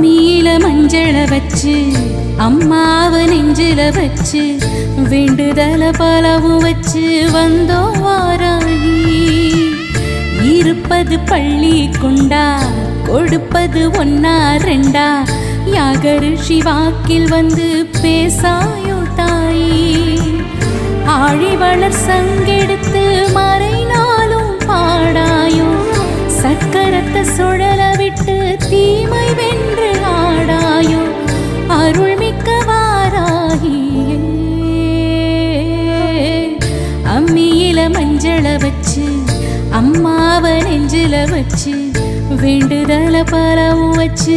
நீல மஞ்சள வச்சு அம்மாவ நெஞ்சில வச்சு வேண்டுதல பலவும் வச்சு வந்தோம் வாராகி இருப்பது பள்ளி கொண்டா கொடுப்பது ஒன்னா ரெண்டா யாகரு சிவாக்கில் வந்து பேசாயோ தாயி. ஆழிவளர் சங்கெடுத்து மறைனாலும் பாடாயோ சக்கரத்தை சுழல விட்டு தீ வாழ வச்சு அம்மாவ நெஞ்சில வச்சு வேண்டுதல பரவும் வச்சு